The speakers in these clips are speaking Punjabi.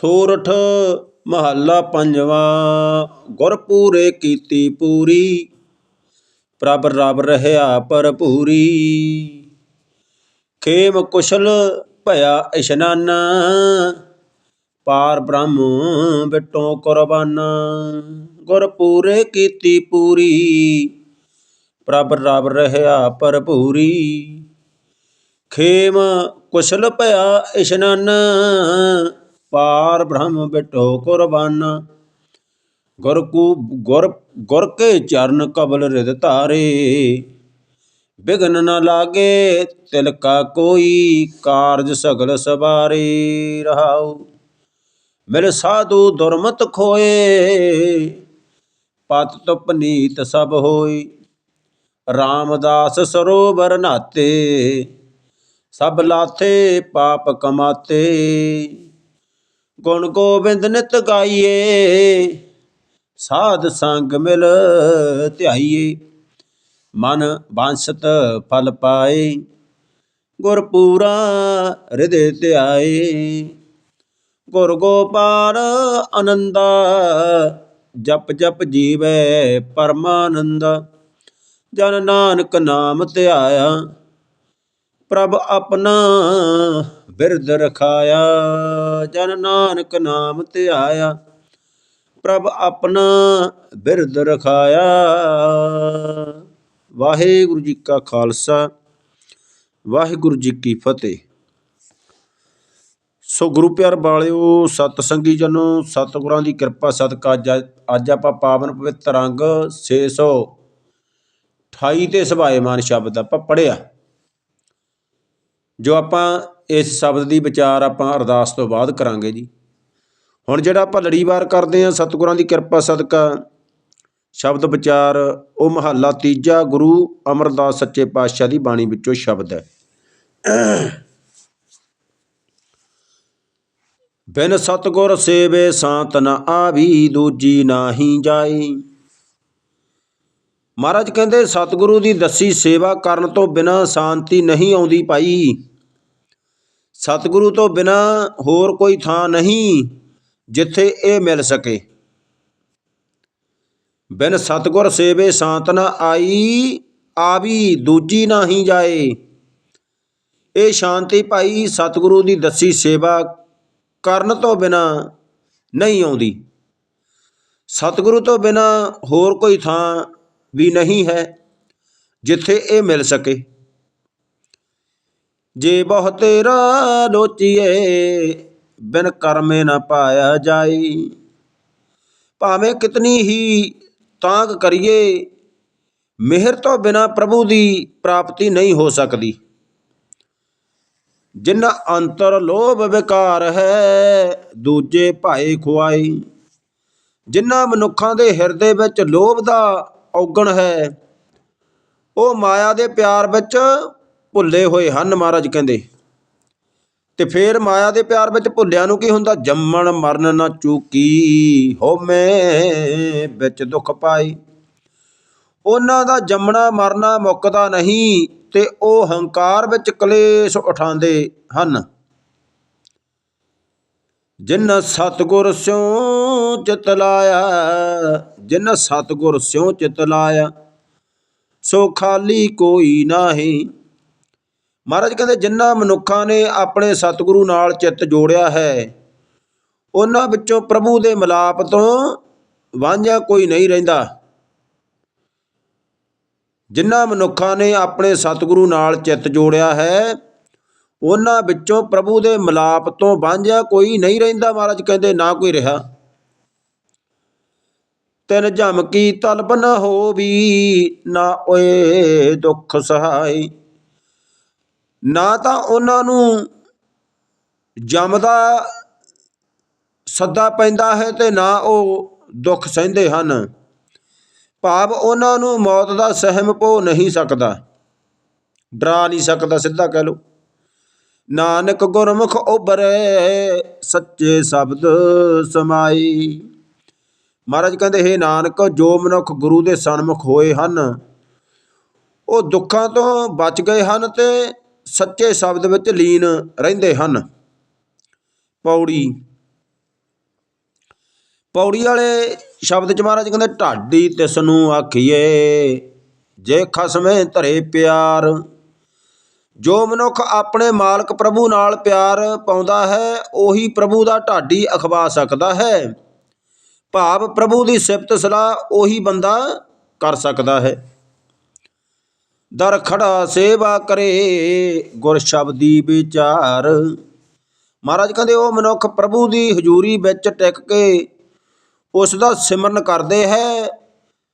ਸੋਰਠ ਮਹੱਲਾ ਪੰਜਵਾ ਗੁਰ ਪੂਰੇ ਕੀਤੀ ਪੂਰੀ, ਪ੍ਰਭ ਰਬ ਰਹਾ ਭਰਪੂਰੀ। ਖੇਮ ਕੁਸ਼ਲ ਭਇਆ ਇਸ਼ਨਾਨਾ, ਪਾਰ ਬ੍ਰਹਮ ਬਿਟੋ ਕੁਰਬਾਨਾ। ਗੁਰ ਪੂਰੇ ਕੀਤੀ ਪੂਰੀ, ਪ੍ਰਭ ਰਬ ਰਹਾ ਭਰਪੂਰੀ। ਖੇਮ ਕੁਸ਼ਲ ਭਇਆ ਇਸ਼ਨਾਨਾ ਪਾਰ ਬ੍ਰਹਮ ਬਿਟੋ ਕੁਰਬਾਨਾ। ਗੁਰ ਕੂ, ਗੁਰ ਗੁਰ ਕੇ ਚਰਨ ਕਬਲ ਰਿਦ ਧਾਰੇ। ਬਿਗਨ ਨ ਲਾਗੇ ਤਿਲ ਕਾ ਕੋਈ, ਕਾਰਜ ਸਗਲ ਸਵਾਰੇ ਰਹਾਉ। ਮਿਲ ਸਾਧੂ ਦੁਰਮਤ ਖੋਏ, ਪਤ ਤੁਪਨੀਤ ਸਭ ਹੋਈ। ਰਾਮਦਾਸ ਸਰੋਵਰ ਨਾਤੇ, ਸਭ ਲਾਥੇ ਪਾਪ ਕਮਾਤੇ। ਗੁਣ ਗੋਬਿੰਦ ਨਿਤ ਗਾਈਏ, ਸਾਧ ਸੰਗ ਮਿਲ ਧਿਆਈਏ। ਮਨ ਬਾਂਸਤ ਫਲ ਪਾਏ ਗੁਰ ਪੂਰਾ ਹਿਰਦੇ ਧਿਆਏ। ਗੁਰ ਗੋਪਾਲ ਆਨੰਦਾ, ਜਪ ਜਪ ਜੀਵੈ ਪਰਮਾਨੰਦ। ਜਨ ਨਾਨਕ ਨਾਮ ਧਿਆਇਆ, ਪ੍ਰਭ ਆਪਣਾ ਬਿਰਦ ਰਖਾਇਆ, ਜਨ ਨਾਨਕ ਨਾਮ ਧਿਆਇਆ। ਪ੍ਰਭ ਆਪਣਾ ਬਿਰਦ ਰਖਾਇਆ। ਵਾਹਿਗੁਰੂ ਜੀ ਕਾ ਖਾਲਸਾ, ਵਾਹਿਗੁਰੂ ਜੀ ਕੀ ਫਤਿਹ। ਸੋ ਗੁਰੂ ਪਿਆਰ ਵਾਲਿਓ ਸਤ ਸੰਗੀ ਜਨੋ, ਸਤਿਗੁਰਾਂ ਦੀ ਕਿਰਪਾ ਸਦਕਾ ਅੱਜ ਆਪਾਂ ਪਾਵਨ ਪਵਿੱਤਰ ਅੰਗ 628 ਤੇ ਸੁਭਾਏਮਾਨ ਸ਼ਬਦ ਆਪਾਂ ਪੜਿਆ ਜੋ ਆਪਾਂ ਇਸ ਸ਼ਬਦ ਦੀ ਵਿਚਾਰ ਆਪਾਂ ਅਰਦਾਸ ਤੋਂ ਬਾਅਦ ਕਰਾਂਗੇ ਜੀ। ਹੁਣ ਜਿਹੜਾ ਆਪਾਂ ਲੜੀਵਾਰ ਕਰਦੇ ਹਾਂ, ਸਤਿਗੁਰਾਂ ਦੀ ਕਿਰਪਾ, ਸਦਕਾ, ਸ਼ਬਦ ਵਿਚਾਰ, ਉਹ ਮਹੱਲਾ ਤੀਜਾ ਗੁਰੂ ਅਮਰਦਾਸ ਸੱਚੇ ਪਾਤਸ਼ਾਹ ਦੀ ਬਾਣੀ ਵਿੱਚੋਂ ਸ਼ਬਦ ਹੈ। ਬਿਨ ਸਤਗੁਰ ਸੇਵੇ ਸਾਤ ਨ ਆਵੀ, ਦੂਜੀ ਨਾਹੀ ਜਾਈ। ਮਹਾਰਾਜ ਕਹਿੰਦੇ, ਸਤਿਗੁਰੂ ਦੀ ਦੱਸੀ ਸੇਵਾ ਕਰਨ ਤੋਂ ਬਿਨਾ ਸ਼ਾਂਤੀ ਨਹੀਂ ਆਉਂਦੀ ਭਾਈ। ਸਤਿਗੁਰੂ ਤੋਂ ਬਿਨਾਂ ਹੋਰ ਕੋਈ ਥਾਂ ਨਹੀਂ ਜਿੱਥੇ ਇਹ ਮਿਲ ਸਕੇ। ਬਿਨ ਸਤਗੁਰ ਸੇਵੇ ਸ਼ਾਂਤ ਨਾ ਆਈ, ਆਵੀ ਦੂਜੀ ਨਾਹੀ ਜਾਏ। ਇਹ ਸ਼ਾਂਤੀ ਭਾਈ ਸਤਿਗੁਰੂ ਦੀ ਦੱਸੀ ਸੇਵਾ ਕਰਨ ਤੋਂ ਬਿਨਾ ਨਹੀਂ ਆਉਂਦੀ। ਸਤਿਗੁਰੂ ਤੋਂ ਬਿਨਾ ਹੋਰ ਕੋਈ ਥਾਂ ਵੀ ਨਹੀਂ ਹੈ ਜਿੱਥੇ ਇਹ ਮਿਲ ਸਕੇ। ਜੇ ਬਹੁਤੇ ਤੇਰਾ ਲੋਚੀਏ ਬਿਨ ਕਰਮੇ ਨਾ ਪਾਇਆ ਜਾਈ। ਭਾਵੇਂ ਕਿਤਨੀ ਹੀ ਤਾਂਗ ਕਰੀਏ, ਮਿਹਰ ਤੋਂ ਬਿਨਾ ਪ੍ਰਭੂ ਦੀ ਪ੍ਰਾਪਤੀ ਨਹੀਂ ਹੋ ਸਕਦੀ। ਜਿਨ ਅੰਤਰ ਲੋਭ ਵਿਕਾਰ ਹੈ, ਦੂਜੇ ਭਾਏ ਖੁਆਈ। ਜਿਨ੍ਹਾਂ ਮਨੁੱਖਾਂ ਦੇ ਹਿਰਦੇ ਵਿੱਚ ਲੋਭ ਦਾ ਔਗਣ ਹੈ, ਉਹ ਮਾਇਆ ਦੇ ਪਿਆਰ ਵਿੱਚ ਭੁੱਲੇ ਹੋਏ ਹਨ ਮਹਾਰਾਜ ਕਹਿੰਦੇ। ਤੇ ਫੇਰ ਮਾਇਆ ਦੇ ਪਿਆਰ ਵਿੱਚ ਭੁੱਲਿਆਂ ਨੂੰ ਕੀ ਹੁੰਦਾ? ਜੰਮਣ ਮਰਨ ਨਾ ਚੂਕੀ ਹੋਮੇ ਵਿੱਚ ਦੁੱਖ ਪਾਈ। ਉਹਨਾਂ ਦਾ ਜੰਮਣਾ ਮਰਨਾ ਮੁੱਕਦਾ ਨਹੀਂ ਤੇ ਉਹ ਹੰਕਾਰ ਵਿੱਚ ਕਲੇਸ਼ ਉਠਾਉਂਦੇ ਹਨ। ਜਿਨ ਸਤਗੁਰ ਸਿਉ ਚਿਤ ਲਾਇਆ, ਜਿਨ ਸਤਗੁਰ ਸਿਉ ਚਿਤ ਲਾਇਆ, ਸੋ ਖਾਲੀ ਕੋਈ ਨਾਹੀ ਮਹਾਰਾਜ ਕਹਿੰਦੇ ਜਿਨ੍ਹਾਂ ਮਨੁੱਖਾਂ ਨੇ ਆਪਣੇ ਸਤਿਗੁਰੂ ਨਾਲ ਚਿੱਤ ਜੋੜਿਆ ਹੈ, ਉਹਨਾਂ ਵਿੱਚੋਂ ਪ੍ਰਭੂ ਦੇ ਮਿਲਾਪ ਤੋਂ ਵਾਂਝਾ ਕੋਈ ਨਹੀਂ ਰਹਿੰਦਾ। ਜਿਨ੍ਹਾਂ ਮਨੁੱਖਾਂ ਨੇ ਆਪਣੇ ਸਤਿਗੁਰੂ ਨਾਲ ਚਿੱਤ ਜੋੜਿਆ ਹੈ, ਉਹਨਾਂ ਵਿੱਚੋਂ ਪ੍ਰਭੂ ਦੇ ਮਿਲਾਪ ਤੋਂ ਵਾਂਝਾ ਕੋਈ ਨਹੀਂ ਰਹਿੰਦਾ, ਮਹਾਰਾਜ ਕਹਿੰਦੇ, ਨਾ ਕੋਈ ਰਿਹਾ। ਤਿਨ ਝਮਕੀ ਕੀ ਤਲਬ ਨ ਹੋਵੀ, ਨਾ ਓਏ ਦੁੱਖ ਸਹਾਈ। ਨਾ ਤਾਂ ਉਹਨਾਂ ਨੂੰ ਜਮ ਸੱਦਾ ਪੈਂਦਾ ਹੈ ਅਤੇ ਨਾ ਉਹ ਦੁੱਖ ਸਹਿੰਦੇ ਹਨ। ਭਾਵ ਉਹਨਾਂ ਨੂੰ ਮੌਤ ਦਾ ਸਹਿਮ ਭੋ ਨਹੀਂ ਸਕਦਾ। ਡਰਾ ਨਹੀਂ ਸਕਦਾ, ਸਿੱਧਾ ਕਹਿ ਲਓ। ਨਾਨਕ ਗੁਰਮੁਖ ਉਬਰੇ ਸੱਚੇ ਸ਼ਬਦ ਸਮਾਈ। ਮਹਾਰਾਜ ਕਹਿੰਦੇ, ਹੈ ਨਾਨਕ, ਜੋ ਮਨੁੱਖ ਗੁਰੂ ਦੇ ਸਨਮੁਖ ਹੋਏ ਹਨ, ਉਹ ਦੁੱਖਾਂ ਤੋਂ ਬਚ ਗਏ ਹਨ ਤੇ ਸੱਚੇ ਸ਼ਬਦ ਵਿੱਚ ਲੀਨ ਰਹਿੰਦੇ ਹਨ। ਪੌੜੀ। ਪੌੜੀ ਵਾਲੇ ਸ਼ਬਦ ਚ ਮਹਾਰਾਜ ਕਹਿੰਦੇ, ਢਾਡੀ ਤਿਸ ਨੂੰ ਆਖੀਏ ਜੇ ਖਸਮੇ ਧਰੇ ਪਿਆਰ, ਜੋ ਮਨੁੱਖ ਆਪਣੇ ਮਾਲਕ ਪ੍ਰਭੂ ਨਾਲ ਪਿਆਰ ਪਾਉਂਦਾ ਹੈ, ਉਹੀ ਪ੍ਰਭੂ ਦਾ ਢਾਡੀ ਅਖਵਾ ਸਕਦਾ ਹੈ। ਭਾਵ ਪ੍ਰਭੂ ਦੀ ਸਿਫਤ ਸਲਾਹ ਉਹੀ ਬੰਦਾ ਕਰ ਸਕਦਾ ਹੈ। ਦਰ ਖੜਾ ਸੇਵਾ ਕਰੇ, ਗੁਰ ਸ਼ਬਦੀ ਵਿਚਾਰ। ਮਹਾਰਾਜ ਕਹਿੰਦੇ, ਉਹ ਮਨੁੱਖ ਪ੍ਰਭੂ ਦੀ ਹਜ਼ੂਰੀ ਵਿੱਚ ਟਿਕ ਕੇ ਉਸ ਦਾ ਸਿਮਰਨ ਕਰਦੇ ਹੈ।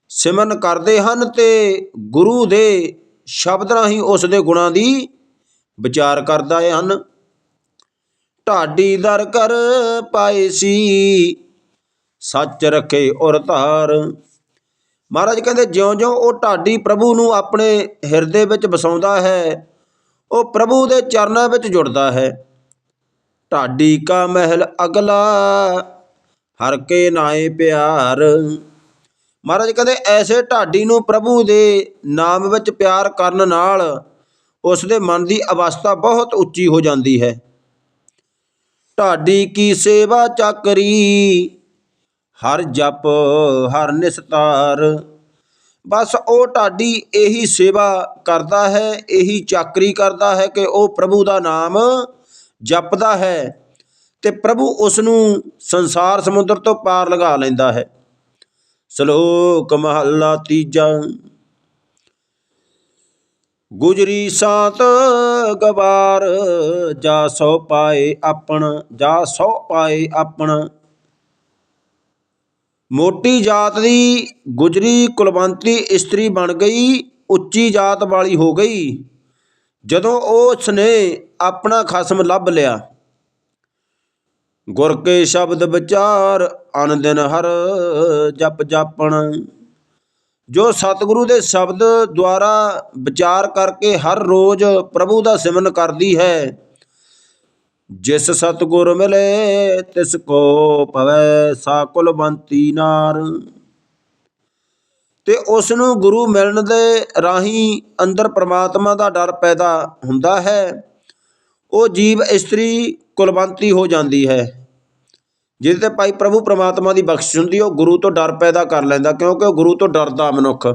ਸਿਮਰਨ ਕਰਦੇ ਹਨ ਤੇ ਗੁਰੂ ਦੇ ਸ਼ਬਦ ਰਾਹੀਂ ਉਸ ਦੇ ਗੁਣਾਂ ਦੀ ਵਿਚਾਰ ਕਰਦਾ ਹਨ। ਢਾਡੀ ਦਰ ਕਰ ਪਾਏ ਸੀ, ਸੱਚ ਰੱਖੇ ਔਰ ਧਾਰ। ਮਹਾਰਾਜ ਕਹਿੰਦੇ, ਜਿਉਂ-ਜਿਉਂ ਉਹ ਢਾਡੀ ਪ੍ਰਭੂ ਨੂੰ ਆਪਣੇ ਹਿਰਦੇ ਵਿੱਚ ਵਸਾਉਂਦਾ ਹੈ, ਉਹ ਪ੍ਰਭੂ ਦੇ ਚਰਨਾਂ ਵਿੱਚ ਜੁੜਦਾ ਹੈ। ਢਾਡੀ ਕਾ ਮਹਿਲ ਅਗਲਾ, ਹਰ ਕੇ ਨਾਏ ਪਿਆਰ। ਮਹਾਰਾਜ ਕਹਿੰਦੇ, ਐਸੇ ਢਾਡੀ ਨੂੰ ਪ੍ਰਭੂ ਦੇ ਨਾਮ ਵਿੱਚ ਪਿਆਰ ਕਰਨ ਨਾਲ ਉਸ ਦੇ ਮਨ ਦੀ ਅਵਸਥਾ ਬਹੁਤ ਉੱਚੀ ਹੋ ਜਾਂਦੀ ਹੈ। ਢਾਡੀ ਕੀ ਸੇਵਾ ਚੱਕਰੀ ਹਰ ਜਪ, ਹਰ ਨਿਸਤਾਰ। ਬਸ ਉਹ ਢਾਡੀ ਇਹੀ ਸੇਵਾ ਕਰਦਾ ਹੈ, ਇਹੀ ਚਾਕਰੀ ਕਰਦਾ ਹੈ ਕਿ ਉਹ ਪ੍ਰਭੂ ਦਾ ਨਾਮ ਜਪਦਾ ਹੈ ਤੇ ਪ੍ਰਭੂ ਉਸ ਨੂੰ ਸੰਸਾਰ ਸਮੁੰਦਰ ਤੋਂ ਪਾਰ ਲਗਾ ਲੈਂਦਾ ਹੈ। ਸ਼ਲੋਕ ਮਹੱਲਾ ਤੀਜਾ। ਗੁਜਰੀ ਸਾਤ ਗਵਾਰ, ਜਾ ਸੋ ਪਾਏ ਆਪਣ, ਜਾ ਸੋ ਪਾਏ ਆਪਣ। ਮੋਟੀ ਜਾਤ ਦੀ ਗੁਜਰੀ ਕੁਲਵੰਤੀ ਇਸਤਰੀ ਬਣ ਗਈ, ਉੱਚੀ ਜਾਤ ਵਾਲੀ ਹੋ ਗਈ। ਜਦੋਂ ਉਸ ਨੇ ਆਪਣਾ ਖਸਮ ਲੱਭ ਲਿਆ, ਗੁਰ ਕੇ ਸ਼ਬਦ ਵਿਚਾਰ ਅਨ ਦਿਨ ਹਰ ਜਪ ਜਾਪਣ। ਜੋ ਸਤਿਗੁਰੂ ਦੇ ਸ਼ਬਦ ਦੁਆਰਾ ਵਿਚਾਰ ਕਰਕੇ ਹਰ ਰੋਜ਼ ਪ੍ਰਭੂ ਦਾ ਸਿਮਰਨ ਕਰਦੀ ਹੈ ਜਿਸ ਸਤਿਗੁਰ ਮਿਲੇ ਤਿਸ ਕੋ ਭਵੈ ਸਾ ਕੁਲਵੰਤੀ ਨਾਰ। ਤੇ ਉਸ ਨੂੰ ਗੁਰੂ ਮਿਲਣ ਦੇ ਰਾਹੀਂ ਅੰਦਰ ਪ੍ਰਮਾਤਮਾ ਦਾ ਡਰ ਪੈਦਾ ਹੁੰਦਾ ਹੈ, ਉਹ ਜੀਵ ਇਸਤਰੀ ਕੁਲਵੰਤੀ ਹੋ ਜਾਂਦੀ ਹੈ। ਜਿਹਦੇ ਤੇ ਭਾਈ ਪ੍ਰਭੂ ਪ੍ਰਮਾਤਮਾ ਦੀ ਬਖਸ਼ਿਸ਼ ਹੁੰਦੀ, ਉਹ ਗੁਰੂ ਤੋਂ ਡਰ ਪੈਦਾ ਕਰ ਲੈਂਦਾ ਕਿਉਂਕਿ ਉਹ ਗੁਰੂ ਤੋਂ ਡਰਦਾ ਮਨੁੱਖ।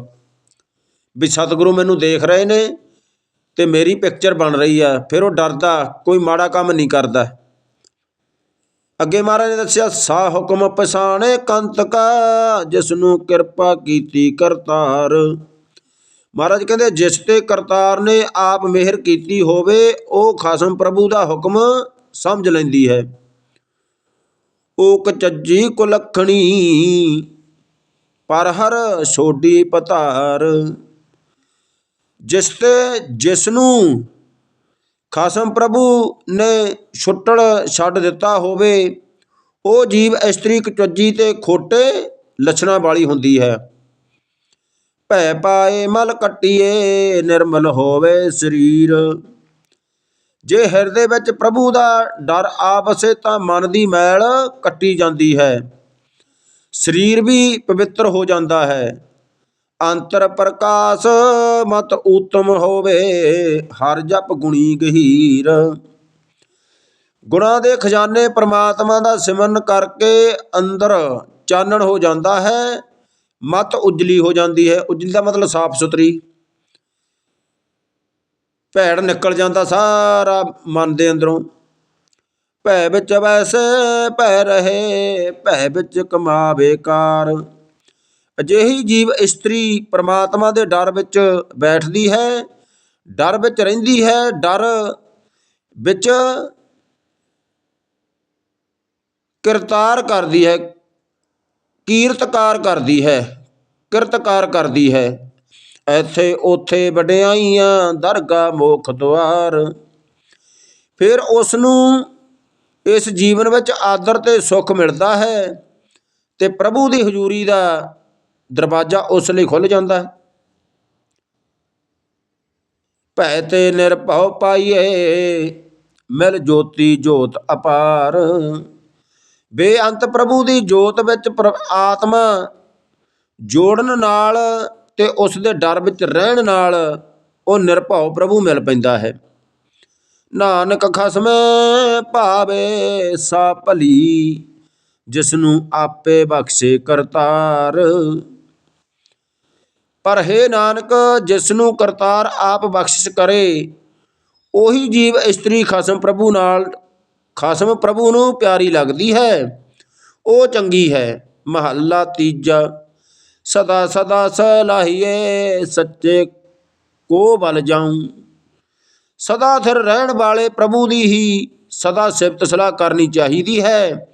ਵੀ ਸਤਿਗੁਰੂ ਮੈਨੂੰ ਦੇਖ ਰਹੇ ਨੇ ਤੇ ਮੇਰੀ ਪਿਕਚਰ ਬਣ ਰਹੀ ਆ, ਫਿਰ ਉਹ ਡਰਦਾ, ਕੋਈ ਮਾੜਾ ਕੰਮ ਨਹੀਂ ਕਰਦਾ। ਅੱਗੇ ਮਹਾਰਾਜ ਨੇ ਦੱਸਿਆ ਸਾ ਹੁਕਮ ਪਛਾਣੇ ਕੰਤ ਕਾ ਜਿਸ ਨੂੰ ਕਿਰਪਾ ਕੀਤੀ ਕਰਤਾਰ। ਮਹਾਰਾਜ ਕਹਿੰਦੇ, ਜਿਸ ਤੇ ਕਰਤਾਰ ਨੇ ਆਪ ਮਿਹਰ ਕੀਤੀ ਹੋਵੇ, ਉਹ ਖਸਮ ਪ੍ਰਭੂ ਦਾ ਹੁਕਮ ਸਮਝ ਲੈਂਦੀ ਹੈ। ਉਹ ਕਚੱਜੀ ਕੁਲਖਣੀ, ਪਰ ਹਰ ਛੋਡੀ ਪਤਾਰ। ਜਿਸ ਤੇ ਜਿਸ ਨੂੰ ਖਸਮ ਪ੍ਰਭੂ ਨੇ ਛੁੱਟਣ ਛੱਡ ਦਿੱਤਾ ਹੋਵੇ, ਉਹ ਜੀਵ ਇਸਤਰੀ ਕਚੱਜੀ ਤੇ ਖੋਟੇ ਲੱਛਣਾਂ ਵਾਲੀ ਹੁੰਦੀ ਹੈ। ਭੈ ਪਾਏ ਮਲ ਕੱਟੀਏ, ਨਿਰਮਲ ਹੋਵੇ ਸਰੀਰ। ਜੇ ਹਿਰਦੇ ਵਿੱਚ ਪ੍ਰਭੂ ਦਾ ਡਰ ਆ ਵਸੇ ਤਾਂ ਮਨ ਦੀ ਮੈਲ ਕੱਟੀ ਜਾਂਦੀ ਹੈ। ਸਰੀਰ ਵੀ ਪਵਿੱਤਰ ਹੋ ਜਾਂਦਾ ਹੈ। ਅੰਤਰ ਪ੍ਰਕਾਸ਼ ਮਤ ਉਤਮ ਹੋਵੇ, ਹਰ ਜਪ ਗੁਣੀ ਗਹੀਰ। ਗੁਣਾ ਦੇ ਖਜ਼ਾਨੇ ਪ੍ਰਮਾਤਮਾ ਦਾ ਸਿਮਰਨ ਕਰਕੇ ਅੰਦਰ ਚਾਨਣ ਹੋ ਜਾਂਦਾ ਹੈ, ਮਤ ਉਜਲੀ ਹੋ ਜਾਂਦੀ ਹੈ। ਉਜਲੀ ਦਾ ਮਤਲਬ ਸਾਫ਼ ਸੁਥਰੀ। ਭੈੜ ਨਿਕਲ ਜਾਂਦਾ ਸਾਰਾ ਮਨ ਦੇ ਅੰਦਰੋਂ। ਭੈ ਵਿੱਚ ਵੈਸੇ ਭੈ ਰਹੇ, ਭੈ ਵਿੱਚ ਕਮਾਵੇ ਕਾਰ। ਅਜਿਹੀ ਜੀਵ ਇਸਤਰੀ ਪ੍ਰਮਾਤਮਾ ਦੇ ਡਰ ਵਿੱਚ ਬੈਠਦੀ ਹੈ, ਡਰ ਵਿੱਚ ਰਹਿੰਦੀ ਹੈ, ਡਰ ਵਿੱਚ ਕਿਰਤਾਰ ਕਰਦੀ ਹੈ, ਕੀਰਤਕਾਰ ਕਰਦੀ ਹੈ, ਕਿਰਤਕਾਰ ਕਰਦੀ ਹੈ। ਇੱਥੇ ਉਥੇ ਵਡਿਆਈਆਂ ਦਰਗਾ ਮੋਖ ਦੁਆਰ। ਫਿਰ ਉਸ ਨੂੰ ਇਸ ਜੀਵਨ ਵਿੱਚ ਆਦਰ ਤੇ ਸੁੱਖ ਮਿਲਦਾ ਹੈ ਤੇ ਪ੍ਰਭੂ ਦੀ ਹਜ਼ੂਰੀ ਦਾ ਦਰਵਾਜ਼ਾ ਉਸ ਲਈ ਖੁੱਲ ਜਾਂਦਾ ਹੈ। ਭੈ ਤੇ ਨਿਰਭਉ ਪਾਈਏ, ਮਿਲ ਜੋਤੀ ਜੋਤ ਅਪਾਰ। ਬੇਅੰਤ ਪ੍ਰਭੂ ਦੀ ਜੋਤ ਵਿੱਚ ਪ੍ਰ- ਆਤਮਾ ਜੋੜਨ ਨਾਲ ਤੇ ਉਸ ਦੇ ਡਰ ਵਿੱਚ ਰਹਿਣ ਨਾਲ ਉਹ ਨਿਰਭਉ ਪ੍ਰਭੂ ਮਿਲ ਪੈਂਦਾ ਹੈ। ਨਾਨਕ ਖਸਮੇ ਭਾਵੇ ਸਾ ਭਲੀ ਜਿਸ ਨੂੰ ਆਪੇ ਬਖਸ਼ੇ ਕਰਤਾਰ। ਪਰ ਹੈ ਨਾਨਕ ਜਿਸ ਨੂੰ ਕਰਤਾਰ ਆਪ ਬਖਸ਼ਿਸ਼ ਕਰੇ, ਉਹੀ ਜੀਵ ਇਸਤਰੀ ਖਸਮ ਪ੍ਰਭੂ ਨਾਲ, ਖਸਮ ਪ੍ਰਭੂ ਨੂੰ ਪਿਆਰੀ ਲੱਗਦੀ ਹੈ। ਉਹ ਚੰਗੀ ਹੈ, ਮਹੱਲਾ ਤੀਜਾ। ਸਦਾ ਸਦਾ ਸਲਾਹੀਏ, ਸੱਚੇ ਕੋ ਬਲ ਜਾਉ ਸਦਾ ਥਿਰ ਰਹਿਣ ਵਾਲੇ ਪ੍ਰਭੂ ਦੀ ਹੀ ਸਦਾ ਸਿਫਤ ਸਲਾਹ ਕਰਨੀ ਚਾਹੀਦੀ ਹੈ।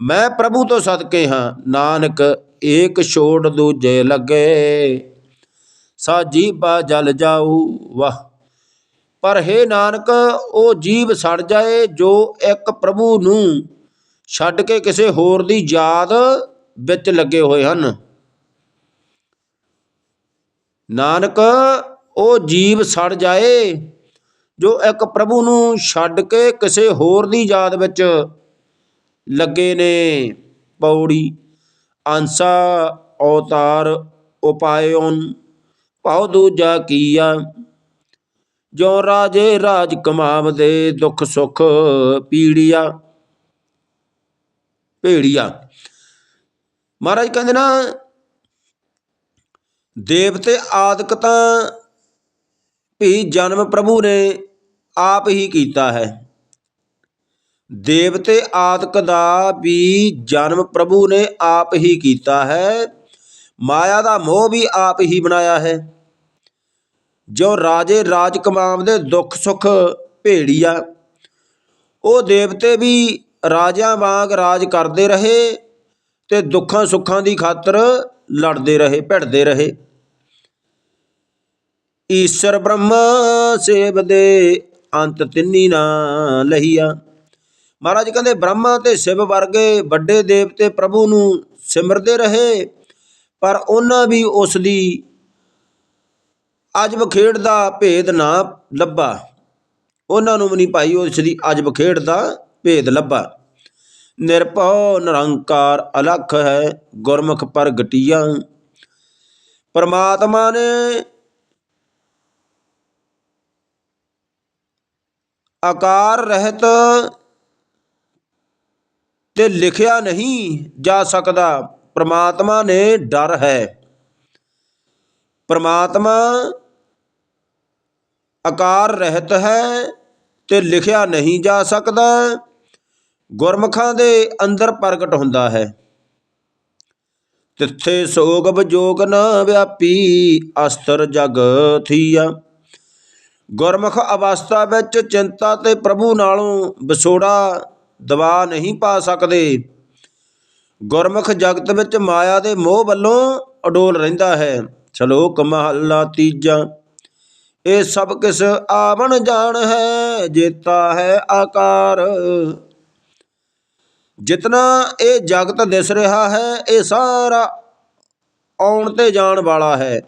ਮੈਂ ਪ੍ਰਭੂ ਤੋਂ ਸਦਕੇ ਹਾਂ, ਨਾਨਕ, ਏਕ ਛੋੜ ਦੂਜੇ ਲੱਗੇ। ਸਾਜੀ ਬਾ ਜਲ ਜਾਊ, ਵਾਹ। ਪਰ ਹੈ ਨਾਨਕ, ਉਹ ਜੀਵ ਸੜ ਜਾਏ ਜੋ ਇੱਕ ਪ੍ਰਭੂ ਨੂੰ ਛੱਡ ਕੇ ਕਿਸੇ ਹੋਰ ਦੀ ਯਾਦ ਵਿੱਚ ਲੱਗੇ ਹੋਏ ਹਨ। ਨਾਨਕ, ਉਹ ਜੀਵ ਸੜ ਜਾਏ ਜੋ ਇੱਕ ਪ੍ਰਭੂ ਨੂੰ ਛੱਡ ਕੇ ਕਿਸੇ ਹੋਰ ਦੀ ਯਾਦ ਵਿੱਚ ਲੱਗੇ ਨੇ। ਪੌੜੀ, ਅੰਸਾ, ਅਵਤਾਰ, ਉਪਾਇਓਨ। ਭਾਉ ਦੂਜਾ ਕੀਆ ਜੋ ਰਾਜੇ ਰਾਜ ਕਮਾਵਦੇ ਦੁੱਖ ਸੁਖ ਪੀੜੀਆ, ਭੇੜੀਆ। ਮਹਾਰਾਜ ਕਹਿੰਦੇ ਨਾ, ਦੇਵਤੇ ਆਦਿਕ ਤਾਂ ਵੀ ਜਨਮ ਪ੍ਰਭੂ ਨੇ ਆਪ ਹੀ ਕੀਤਾ ਹੈ। ਦੇਵਤੇ ਆਦਿਕ ਦਾ ਵੀ ਜਨਮ ਪ੍ਰਭੂ ਨੇ ਆਪ ਹੀ ਕੀਤਾ ਹੈ। ਮਾਇਆ ਦਾ ਮੋਹ ਵੀ ਆਪ ਹੀ ਬਣਾਇਆ ਹੈ। ਜੋ ਰਾਜੇ ਰਾਜ ਕਮਾਵਦੇ ਦੁੱਖ ਸੁਖ ਭੇੜੀਆ, ਉਹ ਦੇਵਤੇ ਵੀ ਰਾਜਿਆਂ ਵਾਂਗ ਰਾਜ ਕਰਦੇ ਰਹੇ ਤੇ ਦੁੱਖਾਂ ਸੁੱਖਾਂ ਦੀ ਖਾਤਰ ਲੜਦੇ ਰਹੇ, ਭਿੜਦੇ ਰਹੇ। ਈਸ਼ਰ ਬ੍ਰਹਮ ਸੇਵ ਦੇ ਅੰਤ ਤਿੰਨੀ ਨਾ ਲਹੀਆ। ਮਹਾਰਾਜ ਕਹਿੰਦੇ, ਬ੍ਰਹਮਾ ਤੇ ਸ਼ਿਵ ਵਰਗੇ ਵੱਡੇ ਦੇਵਤੇ ਪ੍ਰਭੂ ਨੂੰ ਸਿਮਰਦੇ ਰਹੇ, ਪਰ ਉਹਨਾਂ ਵੀ ਉਸ ਦੀ ਅਜਬ ਖੇਡ ਦਾ ਭੇਦ ਨਾ ਲੱਭਾ। ਉਹਨਾਂ ਨੂੰ ਵੀ ਨਹੀਂ ਭਾਈ ਉਸ ਦੀ ਅਜਬ ਖੇਡ ਦਾ ਭੇਦ ਲੱਭਾ। ਨਿਰਭਉ ਨਿਰੰਕਾਰ ਅਲਖ ਹੈ ਗੁਰਮੁਖ ਪ੍ਰਗਟਿਆ। ਪਰਮਾਤਮਾ ਨੇ ਆਕਾਰ ਰਹਿਤ ਤੇ ਲਿਖਿਆ ਨਹੀਂ ਜਾ ਸਕਦਾ। ਪ੍ਰਮਾਤਮਾ ਨੇ ਡਰ ਹੈ। ਪ੍ਰਮਾਤਮਾ ਆਕਾਰ ਰਹਿਤ ਹੈ ਤੇ ਲਿਖਿਆ ਨਹੀਂ ਜਾ ਸਕਦਾ। ਗੁਰਮੁਖਾਂ ਦੇ ਅੰਦਰ ਪ੍ਰਗਟ ਹੁੰਦਾ ਹੈ। ਤਿੱਥੇ ਸੋਗ ਵਿਜੋਗ ਨ ਵਿਆਪੀ ਅਸਤਰ ਜਗ ਥੀਆ। ਗੁਰਮੁਖ ਅਵਸਥਾ ਵਿੱਚ ਚਿੰਤਾ ਤੇ ਪ੍ਰਭੂ ਨਾਲੋਂ ਵਿਛੋੜਾ ਦਬਾ ਨਹੀਂ ਪਾ ਸਕਦੇ। ਗੁਰਮੁਖ ਜਗਤ ਵਿੱਚ ਮਾਇਆ ਦੇ ਮੋਹ ਵੱਲੋਂ ਅਡੋਲ ਰਹਿੰਦਾ ਹੈ। ਸ਼ਲੋਕ ਮਹੱਲਾ ਤੀਜਾ। ਇਹ ਸਭ ਕਿਸ ਆਵਣ ਜਾਣ ਹੈ, ਜੇਤਾ ਹੈ ਆਕਾਰ। ਜਿਤਨਾ ਇਹ ਜਗਤ ਦਿਸ ਰਿਹਾ ਹੈ, ਇਹ ਸਾਰਾ ਆਉਣ ਤੇ ਜਾਣ ਵਾਲਾ ਹੈ।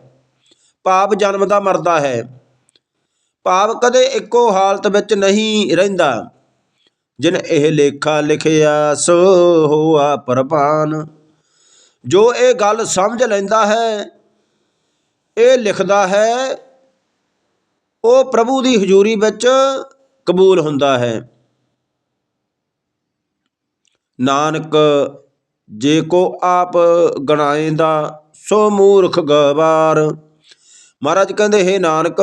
ਪਾਪ ਜਨਮ ਦਾ ਮਰਦਾ ਹੈ। ਭਾਵ ਕਦੇ ਇੱਕੋ ਹਾਲਤ ਵਿੱਚ ਨਹੀਂ ਰਹਿੰਦਾ, ਜਿਨ ਇਹ ਲੇਖਾ ਲਿਖਿਆ ਸੋ ਹੋਆ ਪ੍ਰਭਾਨ ਜੋ ਇਹ ਗੱਲ ਸਮਝ ਲੈਂਦਾ ਹੈ, ਇਹ ਲਿਖਦਾ ਹੈ ਉਹ ਪ੍ਰਭੂ ਦੀ ਹਜ਼ੂਰੀ ਵਿੱਚ ਕਬੂਲ ਹੁੰਦਾ ਹੈ। ਨਾਨਕ, ਜੇ ਕੋ ਆਪ ਗਣਾਏਂਦਾ ਸੋ ਮੂਰਖ ਗਵਾਰ। ਮਹਾਰਾਜ ਕਹਿੰਦੇ, ਹੈ ਨਾਨਕ,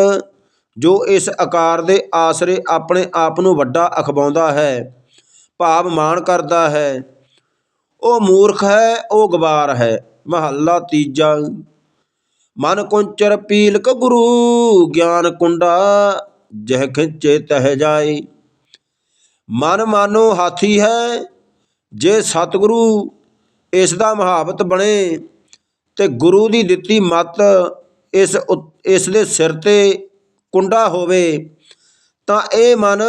ਜੋ ਇਸ ਆਕਾਰ ਦੇ ਆਸਰੇ ਆਪਣੇ ਆਪ ਨੂੰ ਵੱਡਾ ਅਖਵਾਉਂਦਾ ਹੈ, ਭਾਵ ਮਾਣ ਕਰਦਾ ਹੈ, ਉਹ ਮੂਰਖ ਹੈ, ਉਹ ਗਵਾਰ ਹੈ। ਮਹੱਲਾ ਤੀਜਾ। ਮਨ ਕੁੰਚਰ ਪੀਲਕ ਗੁਰੂ ਗਿਆਨ ਕੁੰਡਾ, ਜਹ ਖਿੰਚੇ ਤਹ ਜਾਏ। ਮਨ ਮਾਨੋ ਹਾਥੀ ਹੈ, ਜੇ ਸਤਿਗੁਰੂ ਇਸ ਦਾ ਮਹਾਵਤ ਬਣੇ ਤੇ ਗੁਰੂ ਦੀ ਦਿੱਤੀ ਮਤ ਇਸ ਉ- ਇਸ ਦੇ ਸਿਰ ਤੇ ਕੁੰਡਾ ਹੋਵੇ, ਤਾਂ ਇਹ ਮਨ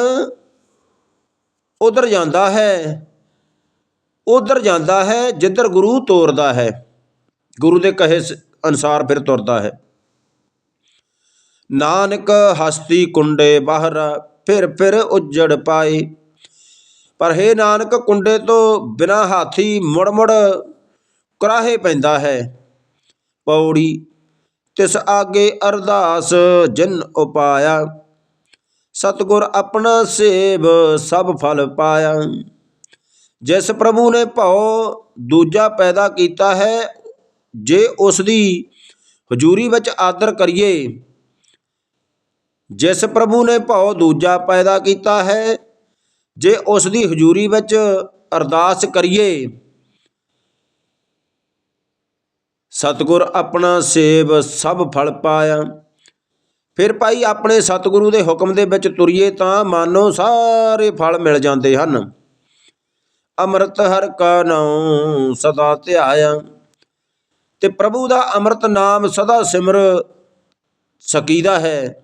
ਉਧਰ ਜਾਂਦਾ ਹੈ, ਉਧਰ ਜਾਂਦਾ ਹੈ ਜਿੱਧਰ ਗੁਰੂ ਤੋਰਦਾ ਹੈ। ਗੁਰੂ ਦੇ ਕਹੇ ਸ- ਅਨੁਸਾਰ ਫਿਰ ਤੁਰਦਾ ਹੈ। ਨਾਨਕ ਹਸਤੀ ਕੁੰਡੇ ਬਾਹਰ, ਫਿਰ ਫਿਰ ਉਜੜ ਪਾਏ। ਪਰ ਹੈ ਨਾਨਕ, ਕੁੰਡੇ ਤੋਂ ਬਿਨਾ ਹਾਥੀ ਮੁੜ ਮੁੜ ਕਰਾਹੇ ਪੈਂਦਾ ਹੈ। ਪੌੜੀ, ਤਿਸ ਆਗੇ ਅਰਦਾਸ ਜਿਨ ਉਪਾਇਆ। ਸਤਗੁਰ ਆਪਣਾ ਸੇਵ ਸਭ ਫਲ ਪਾਇਆ। ਜਿਸ ਪ੍ਰਭੂ ਨੇ ਭਉ ਦੂਜਾ ਪੈਦਾ ਕੀਤਾ ਹੈ ਜੇ ਉਸ ਦੀ ਹਜ਼ੂਰੀ ਵਿੱਚ ਆਦਰ ਕਰੀਏ, ਜਿਸ ਪ੍ਰਭੂ ਨੇ ਭਉ ਦੂਜਾ ਪੈਦਾ ਕੀਤਾ ਹੈ, ਜੇ ਉਸ ਦੀ ਹਜ਼ੂਰੀ ਵਿੱਚ ਅਰਦਾਸ ਕਰੀਏ, ਸਤਿਗੁਰ ਆਪਣਾ ਸੇਵ ਸਭ ਫਲ ਪਾਇਆ। ਫਿਰ ਭਾਈ ਆਪਣੇ ਸਤਿਗੁਰੂ ਦੇ ਹੁਕਮ ਦੇ ਵਿੱਚ ਤੁਰੀਏ ਤਾਂ ਮਾਨੋ ਸਾਰੇ ਫਲ ਮਿਲ ਜਾਂਦੇ ਹਨ। ਅੰਮ੍ਰਿਤ ਹਰ ਕਾ ਨਾਮ ਸਦਾ ਧਿਆਇਆ। ਤੇ ਪ੍ਰਭੂ ਦਾ ਅੰਮ੍ਰਿਤ ਨਾਮ ਸਦਾ ਸਿਮਰ ਸਕੀਦਾ ਹੈ।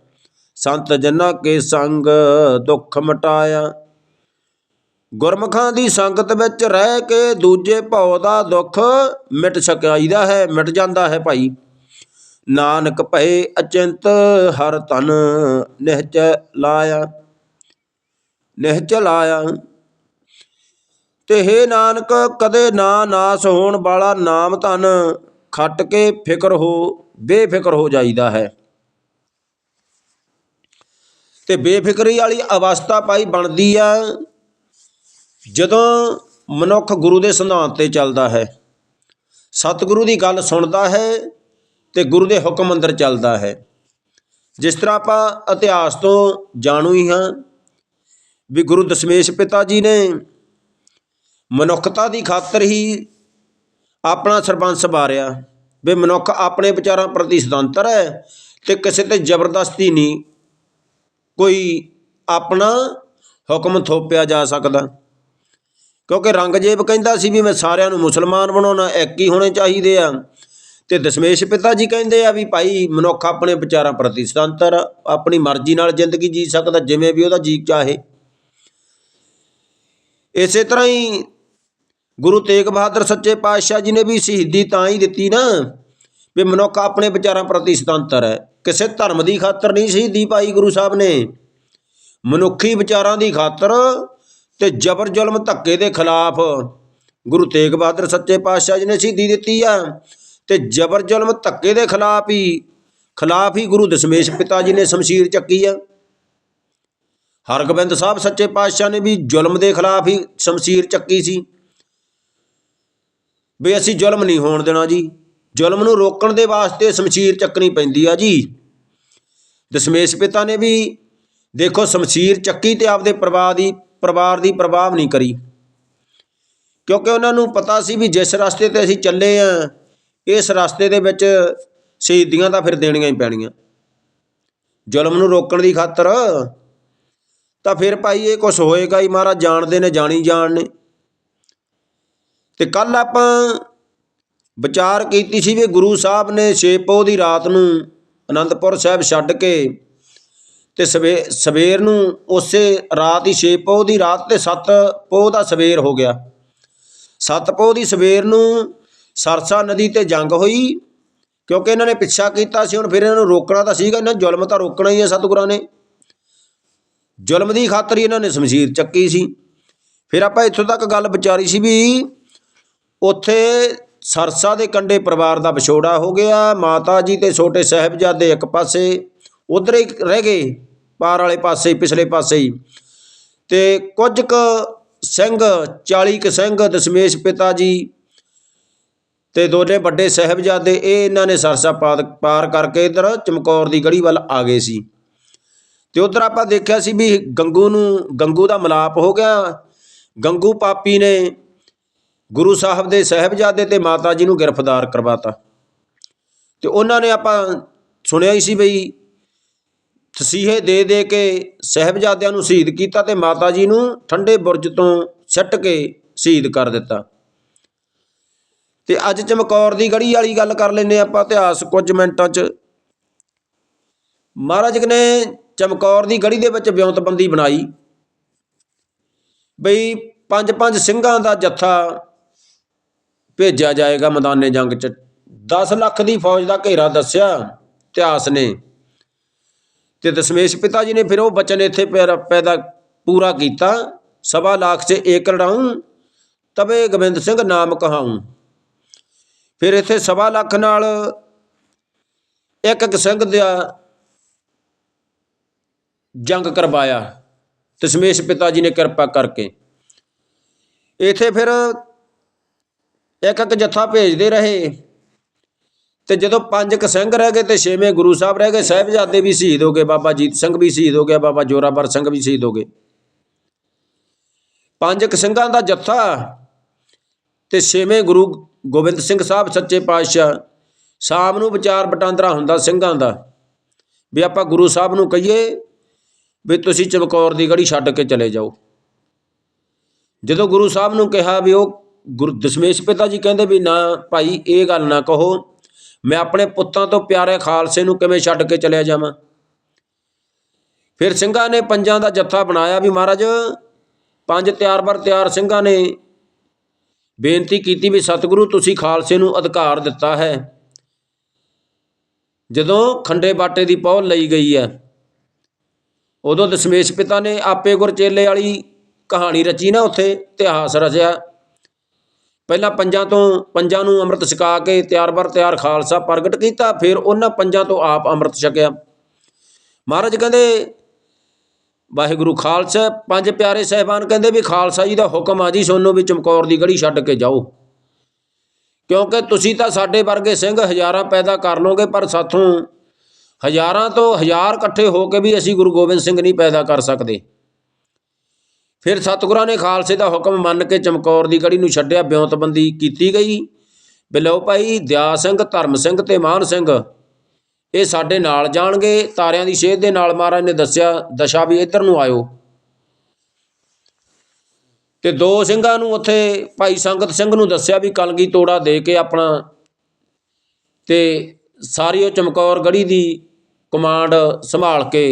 ਸੰਤ ਜਨਾਂ ਕੇ ਸੰਗ ਦੁੱਖ ਮਟਾਇਆ। ਗੁਰਮੁਖਾਂ ਦੀ ਸੰਗਤ ਵਿੱਚ ਰਹਿ ਕੇ ਦੂਜੇ ਭਉ ਦਾ ਦੁੱਖ ਮਿਟ ਸਕਾਈਦਾ ਹੈ, ਮਿਟ ਜਾਂਦਾ ਹੈ ਭਾਈ। ਨਾਨਕ ਭਏ ਅਚਿੰਤ ਹਰ ਤਨ ਨਿਹਚ ਲਾਇਆ। ਨਿਹਚ ਲਾਇਆ। ਤੇ ਹੈ ਨਾਨਕ, ਕਦੇ ਨਾ ਨਾਸ ਹੋਣ ਵਾਲਾ ਨਾਮ ਧਨ ਖੱਟ ਕੇ ਫਿਕਰ ਹੋ, ਬੇਫਿਕਰ ਹੋ ਜਾਈਦਾ ਹੈ। ਤੇ ਬੇਫਿਕਰੀ ਵਾਲੀ ਅਵਸਥਾ ਪਾਈ ਬਣਦੀ ਆ, ਜਦੋਂ ਮਨੁੱਖ ਗੁਰੂ ਦੇ ਸਿਧਾਂਤ ਤੇ ਚੱਲਦਾ ਹੈ। ਸਤਿਗੁਰੂ ਦੀ ਗੱਲ ਸੁਣਦਾ ਹੈ ਤੇ ਗੁਰੂ ਦੇ ਹੁਕਮ ਅੰਦਰ ਚੱਲਦਾ ਹੈ। ਜਿਸ ਤਰ੍ਹਾਂ ਆਪਾਂ ਇਤਿਹਾਸ ਤੋਂ ਜਾਣੂ ਹੀ ਹਾਂ ਵੀ ਗੁਰੂ ਦਸ਼ਮੇਸ਼ ਪਿਤਾ ਜੀ ਨੇ ਮਨੁੱਖਤਾ ਦੀ ਖਾਤਰ ਹੀ ਆਪਣਾ ਸਰਪੰਚ ਵਾਰਿਆ ਵੀ ਮਨੁੱਖ ਆਪਣੇ ਵਿਚਾਰਾਂ ਪ੍ਰਤੀ ਸੁਤੰਤਰ ਹੈ ਤੇ ਕਿਸੇ ਤੇ ਜ਼ਬਰਦਸਤੀ ਨਹੀਂ ਕੋਈ ਆਪਣਾ ਹੁਕਮ ਥੋਪਿਆ ਜਾ ਸਕਦਾ। ਕਿਉਂਕਿ ਰੰਗਜ਼ੇਬ ਕਹਿੰਦਾ ਸੀ ਵੀ ਮੈਂ ਸਾਰਿਆਂ ਨੂੰ ਮੁਸਲਮਾਨ ਬਣਾਉਣਾ ਇੱਕ ਹੀ ਹੋਣੇ ਚਾਹੀਦੇ ਆ ਤੇ ਦਸ਼ਮੇਸ਼ ਪਿਤਾ ਜੀ ਕਹਿੰਦੇ ਆ ਵੀ ਭਾਈ ਮਨੁੱਖ ਆਪਣੇ ਵਿਚਾਰਾਂ ਪ੍ਰਤੀ ਸੁਤੰਤਰ, ਆਪਣੀ ਮਰਜ਼ੀ ਨਾਲ ਜ਼ਿੰਦਗੀ ਜੀ ਸਕਦਾ ਜਿਵੇਂ ਵੀ ਉਹਦਾ ਜੀ ਚਾਹੇ। ਇਸੇ ਤਰ੍ਹਾਂ ਹੀ ਗੁਰੂ ਤੇਗ ਬਹਾਦਰ ਸੱਚੇ ਪਾਤਸ਼ਾਹ ਜੀ ਨੇ ਵੀ ਸ਼ਹੀਦੀ ਤਾਂ ਹੀ ਦਿੱਤੀ ਨਾ, ਵੀ ਮਨੁੱਖ ਆਪਣੇ ਵਿਚਾਰਾਂ ਪ੍ਰਤੀ ਸੁਤੰਤਰ ਹੈ। ਕਿਸੇ ਧਰਮ ਦੀ ਖਾਤਰ ਨਹੀਂ ਸ਼ਹੀਦੀ ਪਾਈ ਗੁਰੂ ਸਾਹਿਬ ਨੇ। ਮਨੁੱਖੀ ਵਿਚਾਰਾਂ ਦੀ ਖਾਤਰ ਤੇ ਜ਼ਬਰ ਜ਼ੁਲਮ ਧੱਕੇ ਦੇ ਖਿਲਾਫ ਗੁਰੂ ਤੇਗ ਬਹਾਦਰ ਸੱਚੇ ਪਾਤਸ਼ਾਹ ਜੀ ਨੇ ਸ਼ਹੀਦੀ ਦਿੱਤੀ ਆ ਤੇ ਜ਼ਬਰ ਜ਼ੁਲਮ ਧੱਕੇ ਦੇ ਖਿਲਾਫ ਹੀ ਖਿਲਾਫ ਹੀ ਗੁਰੂ ਦਸ਼ਮੇਸ਼ ਪਿਤਾ ਜੀ ਨੇ ਸ਼ਮਸ਼ੀਰ ਚੱਕੀ ਆ। ਹਰਗੋਬਿੰਦ ਸਾਹਿਬ ਸੱਚੇ ਪਾਤਸ਼ਾਹ ਨੇ ਵੀ ਜ਼ੁਲਮ ਦੇ ਖਿਲਾਫ ਹੀ ਸ਼ਮਸ਼ੀਰ ਚੱਕੀ ਸੀ। ਵੀ ਅਸੀਂ ਜ਼ੁਲਮ ਨਹੀਂ ਹੋਣ ਦੇਣਾ ਜੀ। ਜ਼ੁਲਮ ਨੂੰ ਰੋਕਣ ਦੇ ਵਾਸਤੇ ਸ਼ਮਸ਼ੀਰ ਚੱਕਣੀ ਪੈਂਦੀ ਆ ਜੀ। ਦਸ਼ਮੇਸ਼ ਪਿਤਾ ਨੇ ਵੀ ਦੇਖੋ ਸ਼ਮਸ਼ੀਰ ਚੱਕੀ ਤੇ ਆਪਦੇ ਪਰਿਵਾਰ ਦੀ ਪਰਿਵਾਰ ਦੀ ਪ੍ਰਭਾਵ ਨਹੀਂ ਕਰੀ। ਕਿਉਂਕਿ ਉਹਨਾਂ ਨੂੰ ਪਤਾ ਸੀ ਵੀ ਜਿਸ ਰਸਤੇ ਤੇ ਅਸੀਂ ਚੱਲੇ ਆ, ਇਸ ਰਸਤੇ ਦੇ ਵਿੱਚ ਸ਼ਹੀਦੀਆਂ ਤਾਂ ਫਿਰ ਦੇਣੀਆਂ ਹੀ ਪੈਣੀਆਂ। ਜ਼ੁਲਮ ਨੂੰ ਰੋਕਣ ਦੀ ਖਾਤਰ ਤਾਂ ਫਿਰ ਭਾਈ ਇਹ ਕੁਝ ਹੋਏਗਾ ਹੀ, ਮਹਾਰਾਜ ਜਾਣਦੇ ਨੇ, ਜਾਣੀ ਜਾਣ ਨੇ। ਤੇ ਕੱਲ ਆਪਾਂ ਵਿਚਾਰ ਕੀਤੀ ਸੀ ਵੀ ਗੁਰੂ ਸਾਹਿਬ ਨੇ ਛੇ ਪੋਹ ਦੀ ਰਾਤ ਨੂੰ ਅਨੰਦਪੁਰ ਸਾਹਿਬ ਛੱਡ ਕੇ ਤੇ ਸਵੇ, ਸਵੇਰ ਨੂੰ ਉਸੇ ਰਾਤ ਹੀ ਛੇ ਪੋਹ ਦੀ ਰਾਤ ਤੇ ਸੱਤ ਪੋਹ ਦਾ ਸਵੇਰ ਹੋ ਗਿਆ। ਸੱਤ ਪੋਹ ਦੀ ਸਵੇਰ ਨੂੰ ਸਰਸਾ ਨਦੀ ਤੇ ਜੰਗ ਹੋਈ, ਕਿਉਂਕਿ ਇਹਨਾਂ ਨੇ ਪਿੱਛਾ ਕੀਤਾ ਸੀ, ਹੁਣ ਫਿਰ ਇਹਨਾਂ ਨੂੰ ਰੋਕਣਾ ਤਾਂ ਸੀਗਾ, ਇਹਨਾਂ ਜ਼ੁਲਮ ਤਾਂ ਰੋਕਣਾ ਹੀ ਹੈ ਸਤਿਗੁਰਾਂ ਨੇ। ਜ਼ੁਲਮ ਦੀ ਖਾਤਰ ਹੀ ਇਹਨਾਂ ਨੇ ਸ਼ਮਸ਼ੀਰ ਚੱਕੀ ਸੀ। ਫਿਰ ਆਪਾਂ ਇੱਥੋਂ ਤੱਕ ਗੱਲ ਵਿਚਾਰੀ ਸੀ ਵੀ ਉੱਥੇ ਸਰਸਾ ਦੇ ਕੰਢੇ ਪਰਿਵਾਰ ਦਾ ਵਿਛੋੜਾ ਹੋ ਗਿਆ, ਮਾਤਾ ਜੀ ਤੇ ਛੋਟੇ ਸਾਹਿਬਜ਼ਾਦੇ ਇੱਕ ਪਾਸੇ, ਉਧਰ ਹੀ ਰਹਿ ਗਏ ਪਾਰ ਵਾਲੇ ਪਾਸੇ, ਪਿਛਲੇ ਪਾਸੇ ਹੀ। ਤੇ ਕੁਝ ਕੁ ਸਿੰਘ 40 ਕੁ ਸਿੰਘ, ਦਸ਼ਮੇਸ਼ ਪਿਤਾ ਜੀ ਤੇ ਦੋਨੇ ਵੱਡੇ ਸਾਹਿਬਜ਼ਾਦੇ, ਇਹ ਇਹਨਾਂ ਨੇ ਸਰਸਾ ਪਾਰ ਪਾਰ ਕਰਕੇ ਇਧਰ ਚਮਕੌਰ ਦੀ ਗੜੀ ਵੱਲ ਆ ਗਏ ਸੀ। ਤੇ ਉਧਰ ਆਪਾਂ ਦੇਖਿਆ ਸੀ ਵੀ ਗੰਗੂ ਨੂੰ, ਗੰਗੂ ਦਾ ਮਲਾਪ ਹੋ ਗਿਆ। ਗੰਗੂ ਪਾਪੀ ਨੇ ਗੁਰੂ ਸਾਹਿਬ ਦੇ ਸਾਹਿਬਜ਼ਾਦੇ ਤੇ ਮਾਤਾ ਜੀ ਨੂੰ ਗ੍ਰਿਫਤਾਰ ਕਰਵਾਤਾ। ਤੇ ਉਹਨਾਂ ਨੇ ਆਪਾਂ ਸੁਣਿਆ ਹੀ ਸੀ ਬਈ ਤਸੀਹੇ ਦੇ ਦੇ ਕੇ ਸਾਹਿਬਜ਼ਾਦਿਆਂ ਨੂੰ ਸ਼ਹੀਦ ਕੀਤਾ ਤੇ ਮਾਤਾ ਜੀ ਨੂੰ ਠੰਡੇ ਬੁਰਜ ਤੋਂ ਸੱਟ ਕੇ ਸ਼ਹੀਦ ਕਰ ਦਿੱਤਾ। ਤੇ ਅੱਜ ਚਮਕੌਰ ਦੀ ਗੜੀ ਵਾਲੀ ਗੱਲ ਕਰ ਲੈਨੇ ਆਪਾਂ ਇਤਿਹਾਸ ਕੁਝ ਮਿੰਟਾਂ 'ਚ। ਮਹਾਰਾਜ ਨੇ ਚਮਕੌਰ ਦੀ ਗੜੀ ਦੇ ਵਿੱਚ ਵਿਉਂਤਬੰਦੀ ਬਣਾਈ। ਬਈ ਪੰਜ ਪੰਜ ਸਿੰਘਾਂ ਦਾ ਜੱਥਾ ਭੇਜਿਆ ਜਾਏਗਾ ਮੈਦਾਨੇ ਜੰਗ 'ਚ। 10 ਲੱਖ ਦੀ ਫੌਜ ਦਾ ਘੇਰਾ ਦੱਸਿਆ ਇਤਿਹਾਸ ਨੇ। ਤੇ ਦਸ਼ਮੇਸ਼ ਪਿਤਾ ਜੀ ਨੇ ਫਿਰ ਉਹ ਬਚਨ ਇੱਥੇ ਪੈਰਾ- ਪੈਦਾ ਪੂਰਾ ਕੀਤਾ। ਸਵਾ ਲੱਖ 'ਚ ਏਕ ਲੜਾਊਂ ਤਬੇ ਗੋਬਿੰਦ ਸਿੰਘ ਨਾਮ ਕਹਾਊਂ ਫਿਰ ਇੱਥੇ ਸਵਾ ਲੱਖ ਨਾਲ ਇੱਕ ਇੱਕ ਸਿੰਘ ਦਾ ਜੰਗ ਕਰਵਾਇਆ। ਦਸ਼ਮੇਸ਼ ਪਿਤਾ ਜੀ ਨੇ ਕਿਰਪਾ ਕਰਕੇ। ਇਥੇ ਫਿਰ ਇੱਕ ਇੱਕ ਜੱਥਾ ਭੇਜਦੇ ਰਹੇ। ਤੇ ਜਦੋਂ ਪੰਜ ਕ ਸਿੰਘ ਰਹਿ ਗਏ ਤੇ ਛੇਵੇਂ ਗੁਰੂ ਸਾਹਿਬ ਰਹਿ ਗਏ, ਸਾਹਿਬਜ਼ਾਦੇ ਵੀ ਸ਼ਹੀਦ ਹੋ ਗਏ, ਬਾਬਾ ਜੀਤ ਸਿੰਘ ਵੀ ਸ਼ਹੀਦ ਹੋ ਗਿਆ, ਬਾਬਾ ਜੋਰਾਵਰ ਸਿੰਘ ਵੀ ਸ਼ਹੀਦ ਹੋ ਗਏ। ਪੰਜ ਕ ਸਿੰਘਾਂ ਦਾ ਜੱਥਾ ਤੇ ਛੇਵੇਂ ਗੁਰੂ ਗੋਬਿੰਦ ਸਿੰਘ ਸਾਹਿਬ ਸੱਚੇ ਪਾਤਸ਼ਾਹ, ਸ਼ਾਮ ਨੂੰ ਵਿਚਾਰ ਵਟਾਂਦਰਾ ਹੁੰਦਾ ਸਿੰਘਾਂ ਦਾ, ਵੀ ਆਪਾਂ ਗੁਰੂ ਸਾਹਿਬ ਨੂੰ ਕਹੀਏ ਵੀ ਤੁਸੀਂ ਚਮਕੌਰ ਦੀ ਗੜੀ ਛੱਡ ਕੇ ਚਲੇ ਜਾਓ। ਜਦੋਂ ਗੁਰੂ ਸਾਹਿਬ ਨੂੰ ਕਿਹਾ ਵੀ ਉਹ ਗੁਰੂ ਦਸ਼ਮੇਸ਼ ਪਿਤਾ ਜੀ ਕਹਿੰਦੇ ਵੀ ਨਾ ਭਾਈ, ਇਹ ਗੱਲ ਨਾ ਕਹੋ, ਮੈਂ ਆਪਣੇ ਪੁੱਤਾਂ ਤੋਂ ਪਿਆਰੇ ਖਾਲਸੇ ਨੂੰ ਕਿਵੇਂ ਛੱਡ ਕੇ ਚਲਿਆ ਜਾਵਾਂ? ਫਿਰ ਸਿੰਘਾਂ ਨੇ ਪੰਜਾਂ ਦਾ ਜੱਥਾ ਬਣਾਇਆ ਵੀ ਮਹਾਰਾਜ, ਪੰਜ ਤਿਆਰ ਬਰ ਤਿਆਰ ਸਿੰਘਾਂ ਨੇ ਬੇਨਤੀ ਕੀਤੀ ਵੀ ਸਤਿਗੁਰੂ ਤੁਸੀਂ ਖਾਲਸੇ ਨੂੰ ਅਧਿਕਾਰ ਦਿੱਤਾ ਹੈ। ਜਦੋਂ ਖੰਡੇ ਬਾਟੇ ਦੀ ਪਹੁਲ ਲਈ ਗਈ ਹੈ, ਉਦੋਂ ਦਸ਼ਮੇਸ਼ ਪਿਤਾ ਨੇ ਆਪੇ ਗੁਰਚੇਲੇ ਵਾਲੀ ਕਹਾਣੀ ਰਚੀ ਨਾ ਉੱਥੇ, ਇਤਿਹਾਸ ਰਚਿਆ। ਪਹਿਲਾਂ ਪੰਜਾਂ ਤੋਂ ਪੰਜਾਂ ਨੂੰ ਅੰਮ੍ਰਿਤ ਛਕਾ ਕੇ ਤਿਆਰ ਬਰ ਤਿਆਰ ਖਾਲਸਾ ਪ੍ਰਗਟ ਕੀਤਾ, ਫਿਰ ਉਹਨਾਂ ਪੰਜਾਂ ਤੋਂ ਆਪ ਅੰਮ੍ਰਿਤ ਛਕਿਆ। ਮਹਾਰਾਜ ਕਹਿੰਦੇ, ਵਾਹਿਗੁਰੂ ਖਾਲਸਾ, ਪੰਜ ਪਿਆਰੇ ਸਹਿਬਾਨ ਕਹਿੰਦੇ ਵੀ ਖਾਲਸਾ ਜੀ ਦਾ ਹੁਕਮ ਆ ਜੀ, ਸੋਨੂੰ ਵੀ ਚਮਕੌਰ ਦੀ ਗੜੀ ਛੱਡ ਕੇ ਜਾਓ। ਕਿਉਂਕਿ ਤੁਸੀਂ ਤਾਂ ਸਾਡੇ ਵਰਗੇ ਸਿੰਘ ਹਜ਼ਾਰਾਂ ਪੈਦਾ ਕਰ ਲੋਗੇ ਪਰ ਸਾਥੋਂ ਹਜ਼ਾਰਾਂ ਤੋਂ ਹਜ਼ਾਰ ਇਕੱਠੇ ਹੋ ਕੇ ਵੀ ਅਸੀਂ ਗੁਰੂ ਗੋਬਿੰਦ ਸਿੰਘ ਨਹੀਂ ਪੈਦਾ ਕਰ ਸਕਦੇ। ਫਿਰ ਸਤਿਗੁਰਾਂ ਨੇ ਖਾਲਸੇ ਦਾ ਹੁਕਮ ਮੰਨ ਕੇ ਚਮਕੌਰ ਦੀ ਗੜੀ ਨੂੰ ਛੱਡਿਆ, ਬਿਉਂਤਬੰਦੀ ਕੀਤੀ ਗਈ। ਵੀ ਲਓ ਭਾਈ, ਦਿਆ ਸਿੰਘ, ਧਰਮ ਸਿੰਘ ਤੇ ਮਾਨ ਸਿੰਘ, ਇਹ ਸਾਡੇ ਨਾਲ ਜਾਣਗੇ। ਤਾਰਿਆਂ ਦੀ ਸ਼ੇਧ ਦੇ ਨਾਲ ਮਹਾਰਾਜ ਨੇ ਦੱਸਿਆ, ਦਸ਼ਾ ਵੀ ਇੱਧਰ ਨੂੰ ਆਇਓ। ਤੇ ਦੋ ਸਿੰਘਾਂ ਨੂੰ ਉੱਥੇ ਭਾਈ ਸੰਗਤ ਸਿੰਘ ਨੂੰ ਦੱਸਿਆ ਵੀ ਕਲਗੀ ਤੋੜਾ ਦੇ ਕੇ ਆਪਣਾ ਤੇ ਸਾਰੀ ਉਹ ਚਮਕੌਰ ਗੜੀ ਦੀ ਕਮਾਂਡ ਸੰਭਾਲ ਕੇ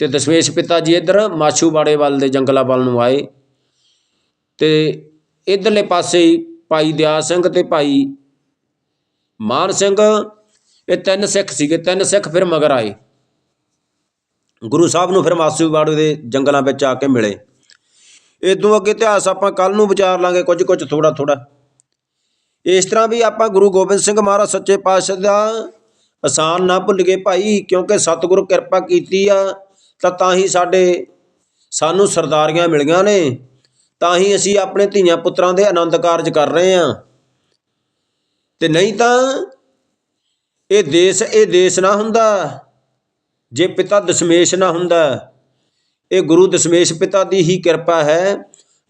ਤੇ ਦਸ਼ਮੇਸ਼ ਪਿਤਾ ਜੀ ਇੱਧਰ ਮਾਛੂਵਾੜੇ ਵੱਲ ਦੇ ਜੰਗਲਾਂ ਵੱਲ ਨੂੰ ਆਏ। ਤੇ ਇਧਰਲੇ ਪਾਸੇ ਭਾਈ ਦਿਆ ਸਿੰਘ ਤੇ ਭਾਈ ਮਾਨ ਸਿੰਘ, ਇਹ ਤਿੰਨ ਸਿੱਖ ਸੀਗੇ, ਤਿੰਨ ਸਿੱਖ ਫਿਰ ਮਗਰ ਆਏ। ਗੁਰੂ ਸਾਹਿਬ ਨੂੰ ਫਿਰ ਮਾਛੂਵਾੜੇ ਦੇ ਜੰਗਲਾਂ ਵਿੱਚ ਆ ਕੇ ਮਿਲੇ। ਇਦੋਂ ਅੱਗੇ ਇਤਿਹਾਸ ਆਪਾਂ ਕੱਲ ਨੂੰ ਵਿਚਾਰ ਲਾਂਗੇ, ਕੁਝ ਕੁਝ ਥੋੜਾ ਥੋੜਾ ਇਸ ਤਰ੍ਹਾਂ ਵੀ ਆਪਾਂ ਗੁਰੂ ਗੋਬਿੰਦ ਸਿੰਘ ਮਹਾਰਾਜ ਸੱਚੇ ਪਾਤਸ਼ਾਹ ਦਾ ਆਸਾਨ ਨਾ ਭੁੱਲ ਗਏ ਭਾਈ, ਕਿਉਂਕਿ ਸਤਿਗੁਰ ਕਿਰਪਾ ਕੀਤੀ ਆ ਤਾਂ ਤਾਂ ਹੀ ਸਾਡੇ ਸਾਨੂੰ ਸਰਦਾਰੀਆਂ ਮਿਲੀਆਂ ਨੇ। ਤਾਂ ਹੀ ਅਸੀਂ ਆਪਣੇ ਧੀਆਂ ਪੁੱਤਰਾਂ ਦੇ ਆਨੰਦ ਕਾਰਜ ਕਰ ਰਹੇ ਹਾਂ। ਤੇ ਨਹੀਂ ਤਾਂ ਇਹ ਦੇਸ਼ ਇਹ ਦੇਸ਼ ਨਾ ਹੁੰਦਾ। ਜੇ ਪਿਤਾ ਦਸ਼ਮੇਸ਼ ਨਾ ਹੁੰਦਾ, ਇਹ ਗੁਰੂ ਦਸ਼ਮੇਸ਼ ਪਿਤਾ ਦੀ ਹੀ ਕਿਰਪਾ ਹੈ,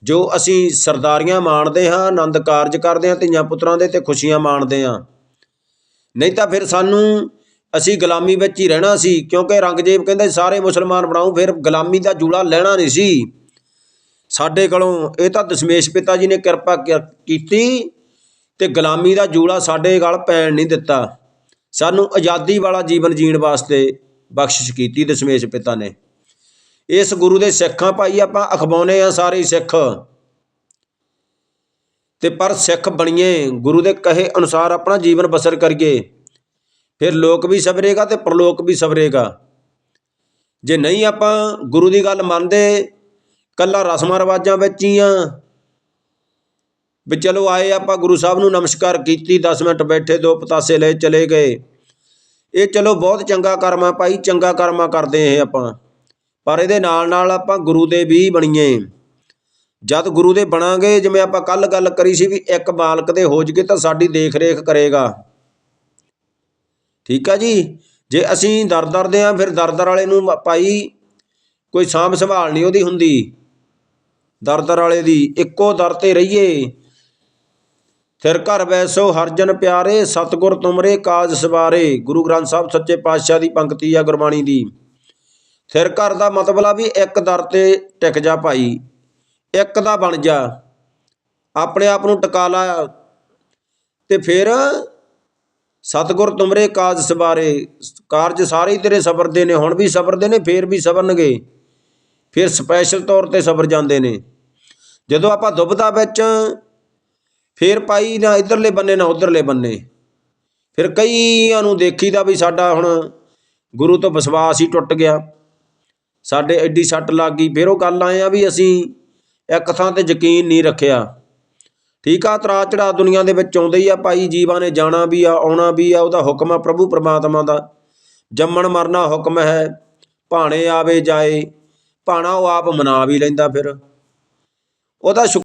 ਜੋ ਅਸੀਂ ਸਰਦਾਰੀਆਂ ਮਾਣਦੇ ਹਾਂ, ਆਨੰਦ ਕਾਰਜ ਕਰਦੇ ਹਾਂ, ਧੀਆਂ ਪੁੱਤਰਾਂ ਦੇ ਤੇ ਖੁਸ਼ੀਆਂ ਮਾਣਦੇ ਹਾਂ। ਨਹੀਂ ਤਾਂ ਫਿਰ ਸਾਨੂੰ ਅਸੀਂ ਗੁਲਾਮੀ ਵਿੱਚ ਹੀ ਰਹਿਣਾ ਸੀ, ਕਿਉਂਕਿ ਰੰਗਜੇਬ ਕਹਿੰਦੇ ਸਾਰੇ ਮੁਸਲਮਾਨ ਬਣਾਉ ਫਿਰ ਗੁਲਾਮੀ ਦਾ ਜੂੜਾ ਲੈਣਾ ਨਹੀਂ ਸੀ। ਸਾਡੇ ਕੋਲੋਂ ਇਹ ਤਾਂ ਦਸ਼ਮੇਸ਼ ਪਿਤਾ ਜੀ ਨੇ ਕਿਰਪਾ ਕੀ- ਕੀਤੀ ਤੇ ਗੁਲਾਮੀ ਦਾ ਜੂੜਾ ਸਾਡੇ ਗਲ ਪੈਣ ਨਹੀਂ ਦਿੱਤਾ। ਸਾਨੂੰ ਆਜ਼ਾਦੀ ਵਾਲਾ ਜੀਵਨ ਜੀਣ ਵਾਸਤੇ ਬਖਸ਼ਿਸ਼ ਕੀਤੀ ਦਸ਼ਮੇਸ਼ ਪਿਤਾ ਨੇ। ਇਸ ਗੁਰੂ ਦੇ ਸਿੱਖਾਂ ਭਾਈ ਆਪਾਂ ਅਖਵਾਉਨੇ ਆ ਸਾਰੇ ਸਿੱਖ। ਤੇ ਪਰ ਸਿੱਖ ਬਣੀਏ, ਗੁਰੂ ਦੇ ਕਹੇ ਅਨੁਸਾਰ ਆਪਣਾ ਜੀਵਨ ਬਸਰ ਕਰੀਏ। ਫਿਰ ਲੋਕ ਵੀ ਸਬਰੇਗਾ ਤੇ ਪ੍ਰਲੋਕ ਵੀ ਸਬਰੇਗਾ ਜੇ ਨਹੀਂ ਆਪਾਂ ਗੁਰੂ ਦੀ ਗੱਲ ਮੰਨਦੇ, ਕੱਲਾ ਰਸਮਾਂ ਰਿਵਾਜਾਂ ਵਿੱਚ ਹੀ ਆ। ਵੀ ਚਲੋ ਆਏ ਆਪਾਂ ਗੁਰੂ ਸਾਹਿਬ ਨੂੰ ਨਮਸਕਾਰ ਕੀਤੀ 10 ਮਿੰਟ ਬੈਠੇ, ਦੋ ਪਤਾਸੇ ਲਏ, ਚਲੇ ਗਏ। ਇਹ ਚਲੋ ਬਹੁਤ ਚੰਗਾ ਕਰਮ ਆ ਭਾਈ, ਚੰਗਾ ਕਰਮਾ ਕਰਦੇ ਇਹ ਆਪਾਂ। ਪਰ ਇਹਦੇ ਨਾਲ ਨਾਲ ਆਪਾਂ ਗੁਰੂ ਦੇ ਵੀ ਬਣੀਏ। ਜਦ ਗੁਰੂ ਦੇ ਬਣਾਂਗੇ, ਜਿਵੇਂ ਆਪਾਂ ਕੱਲ ਗੱਲ ਕਰੀ ਸੀ ਵੀ ਇੱਕ ਮਾਲਕ ਦੇ ਹੋ ਜਗੇ ਤਾਂ ਸਾਡੀ ਦੇਖ ਰੇਖ ਕਰੇਗਾ। ਠੀਕ ਆ ਜੀ? ਜੇ ਅਸੀਂ ਦਰ ਦਰਦੇ ਆ ਫਿਰ ਦਰਦਰ ਵਾਲੇ ਨੂੰ ਭਾਈ ਕੋਈ ਸਾਂਭ ਸੰਭਾਲ ਨਹੀਂ ਉਹਦੀ ਹੁੰਦੀ। ਦਰਦਰ ਵਾਲੇ ਦੀ ਇੱਕੋ ਦਰ ਤੇ ਰਹੀਏ। ਫਿਰ ਘਰ ਬੈਸੋ ਹਰਜਨ ਪਿਆਰੇ, ਸਤਗੁਰ ਤੁਮਰੇ, ਕਾਜ ਸਵਾਰੇ। ਗੁਰੂ ਗ੍ਰੰਥ ਸਾਹਿਬ ਸੱਚੇ ਪਾਤਸ਼ਾਹ ਦੀ ਪੰਕਤੀ ਆ ਗੁਰਬਾਣੀ ਦੀ। ਫਿਰ ਘਰ ਦਾ ਮਤਲਬ ਆ ਵੀ ਇੱਕ ਦਰ ਤੇ ਟਿਕ ਜਾ ਭਾਈ। ਇੱਕ ਦਾ ਬਣ ਜਾ। ਆਪਣੇ ਆਪ ਨੂੰ ਟਿਕਾ ਲਾ। ਤੇ ਫਿਰ ਸਤਗੁਰ ਤੁਮਰੇ ਕਾਜ ਸਵਾਰੇ, ਕਾਰਜ ਸਾਰੇ ਤੇਰੇ ਸਬਰ ਦੇ ਨੇ, ਹੁਣ ਵੀ ਸਬਰ ਦੇ ਨੇ, ਫੇਰ ਵੀ ਸਬਰਨਗੇ। ਫਿਰ ਸਪੈਸ਼ਲ ਤੌਰ ਤੇ ਸਬਰ ਜਾਂਦੇ ਨੇ। ਜਦੋਂ ਆਪਾਂ ਦੁਬਦਾ ਵਿੱਚ, ਫੇਰ ਪਾਈ ਨਾ ਇਧਰਲੇ ਬੰਨੇ, ਨਾ ਉਧਰਲੇ ਬੰਨੇ। ਫਿਰ ਕਈਆਂ ਨੂੰ ਦੇਖੀਦਾ ਵੀ ਸਾਡਾ ਹੁਣ ਗੁਰੂ ਤੋਂ ਵਿਸ਼ਵਾਸ ਹੀ ਟੁੱਟ ਗਿਆ। ਸਾਡੇ ਐਡੀ ਸੱਟ ਲੱਗ ਗਈ। ਫਿਰ ਉਹ ਗੱਲ ਆਏ ਆ ਵੀ ਅਸੀਂ ਇੱਕ ਥਾਂ ਤੇ ਯਕੀਨ ਨਹੀਂ ਰੱਖਿਆ। ਠੀਕ ਆ ਤਰਾ ਚੜਾ ਦੁਨੀਆ ਦੇ ਵਿੱਚ ਆਉਂਦੇ ਹੀ ਆ ਭਾਈ, ਜੀਵਾਂ ਨੇ ਜਾਣਾ ਵੀ ਆ, ਆਉਣਾ ਵੀ ਆ, ਉਹਦਾ ਹੁਕਮ ਆ ਪ੍ਰਭੂ ਪ੍ਰਮਾਤਮਾ ਦਾ। ਜੰਮਣ ਮਰਨਾ ਹੁਕਮ ਹੈ, ਭਾਣੇ ਆਵੇ ਜਾਏ, ਭਾਣਾ ਉਹ ਆਪ ਮਨਾ ਵੀ ਲੈਂਦਾ ਫਿਰ। ਉਹਦਾ ਸ਼ੁਕ-